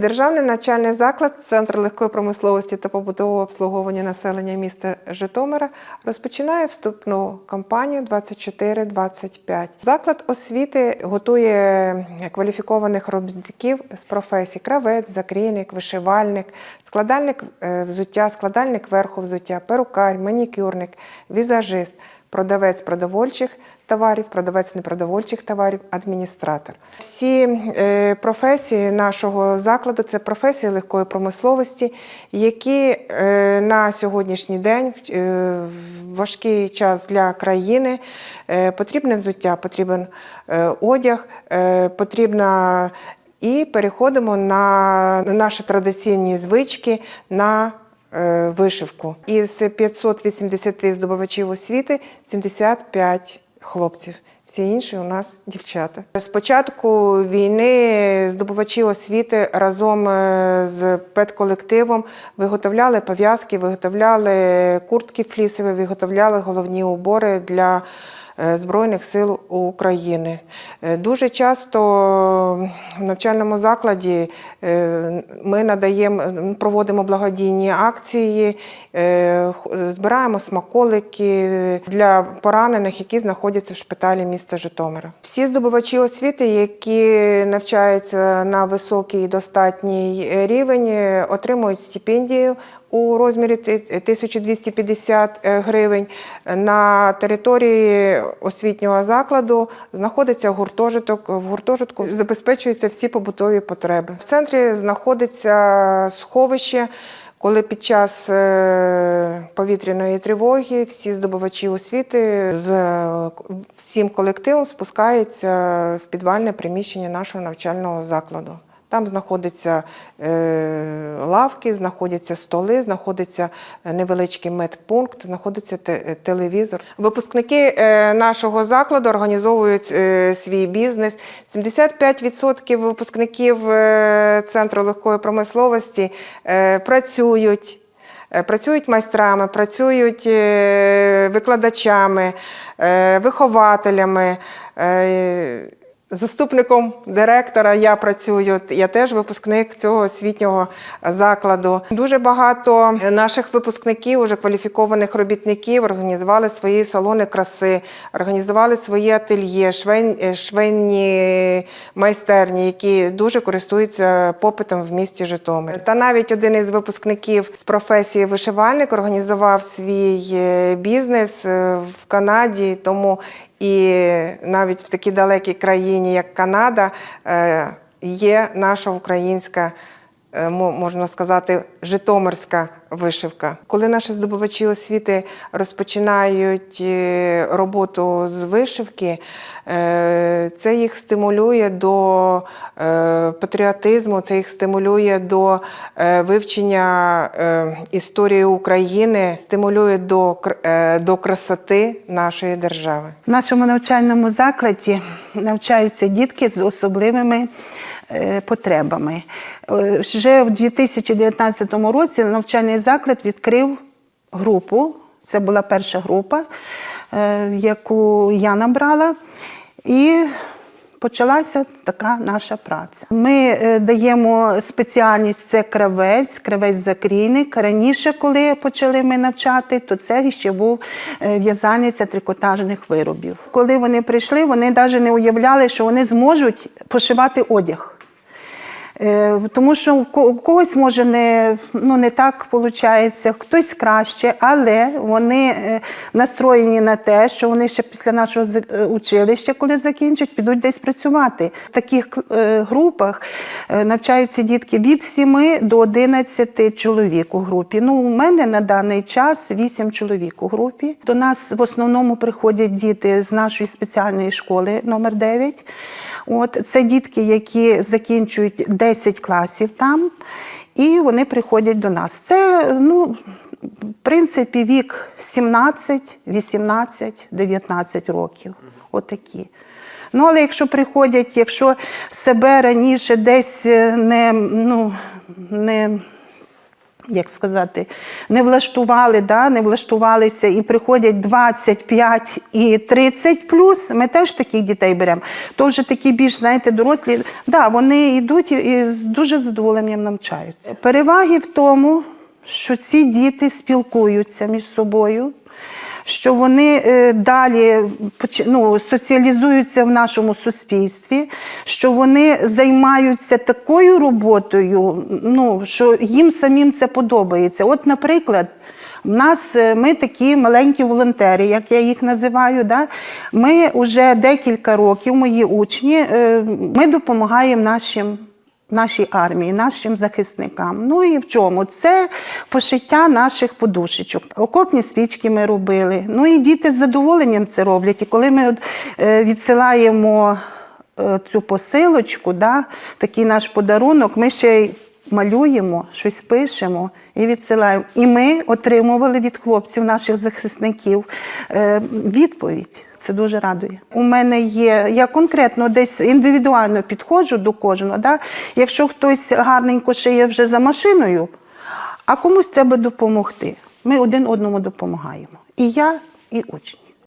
Державний навчальний заклад Центр легкої промисловості та побутового обслуговування населення міста Житомира розпочинає вступну кампанію 24-25. Заклад освіти готує кваліфікованих робітників з професій: кравець, закрійник, вишивальник, складальник е, взуття, складальник верху взуття, перукар, манікюрник, візажист. Продавець продовольчих товарів, продавець непродовольчих товарів, адміністратор. Всі е, професії нашого закладу це професії легкої промисловості, які е, на сьогоднішній день в е, важкий час для країни потрібне взуття, потрібен одяг, потрібна і переходимо на наші традиційні звички на вишивку. Із 580 здобувачів освіти 75 хлопців. Всі інші у нас дівчата. З початку війни здобувачі освіти разом е, з педколективом виготовляли пов'язки, виготовляли куртки флісові, виготовляли головні убори для е, Збройних сил України. Е, Дуже часто в навчальному закладі е, ми надаємо, проводимо благодійні акції, е, збираємо смаколики для поранених, які знаходяться в шпиталі міста Житомира. Всі здобувачі освіти, які навчаються на високий і достатній рівень, е, отримують стипендію у розмірі ти- 1250 гривень. На території освітнього закладу знаходиться гуртожиток. В гуртожитку забезпечуються всі побутові потреби. В центрі знаходиться сховище. Коли під час е, повітряної тривоги всі здобувачі освіти з е, всім колективом спускаються в підвальне приміщення нашого навчального закладу. Там знаходяться е, лавки, знаходяться столи, знаходиться невеличкий медпункт, знаходиться те- телевізор. Випускники е, нашого закладу організовують е, свій бізнес. 75% випускників е, центру легкої промисловості е, працюють. Е, Працюють майстрами, працюють е, викладачами, е, вихователями. Заступником директора я працюю. Я теж випускник цього освітнього закладу. Дуже багато наших випускників, уже кваліфікованих робітників, організували свої салони краси, організували свої ательє, швейн- е, швейні майстерні, які дуже користуються попитом в місті Житомир. Та навіть один із випускників з професії вишивальник організував свій е, бізнес е, в Канаді, тому і навіть в такій далекій країні, як Канада, е, є наша українська, можна сказати, житомирська вишивка. Коли наші здобувачі освіти розпочинають е, роботу з вишивки, е, це їх стимулює до е, патріотизму, це їх стимулює до е, вивчення е, історії України, стимулює до, е, до красоти нашої держави. В нашому навчальному закладі навчаються дітки з особливими е, потребами. Е, Вже в 2019 році навчальний заклад відкрив групу. Це була перша група, е, яку я набрала. І почалася така наша праця. Ми е, даємо спеціальність це кравець, кравець-закрійник. Раніше, коли почали ми навчати, то це ще був е, в'язальниця трикотажних виробів. Коли вони прийшли, вони навіть не уявляли, що вони зможуть пошивати одяг. Е, Тому що у когось може не, ну, не так виходить, хтось краще, але вони е, настроєні на те, що вони ще після нашого е, училища, коли закінчать, підуть десь працювати. В таких групах навчаються дітки від 7 до 11 чоловік у групі. Ну, у мене на даний час 8 чоловік у групі. До нас в основному приходять діти з нашої спеціальної школи номер 9. От це дітки, які закінчують 10 класів там, і вони приходять до нас. Це ну, в принципі вік 17, 18, 19 років. Отакі. Ну, але якщо приходять, якщо себе раніше десь е, не, ну, не як сказати, не влаштували, да, не влаштувалися і приходять 25 і 30 плюс, ми теж таких дітей беремо. То вже такі більш, знаєте, дорослі, да, вони йдуть і- з дуже задоволенням навчаються. Переваги в тому, що ці діти спілкуються між собою. Що вони е, далі ну, соціалізуються в нашому суспільстві, що вони займаються такою роботою, ну, що їм самим це подобається. От, наприклад, в нас е, ми такі маленькі волонтери, як я їх називаю. Да? Ми вже декілька років, мої учні, е, ми допомагаємо нашим нашій армії, нашим захисникам. Ну і в чому? Це пошиття наших подушечок. Окопні свічки ми робили. Ну і діти з задоволенням це роблять. І коли ми е, відсилаємо е, цю посилочку, да, такий наш подарунок, ми ще й малюємо, щось пишемо і відсилаємо. І ми отримували від хлопців, наших захисників, е, відповідь. Це дуже радує. У мене є, я конкретно десь індивідуально підходжу до кожного. Да? Якщо хтось гарненько шиє вже за машиною, а комусь треба допомогти. Ми один одному допомагаємо. І я, і учні.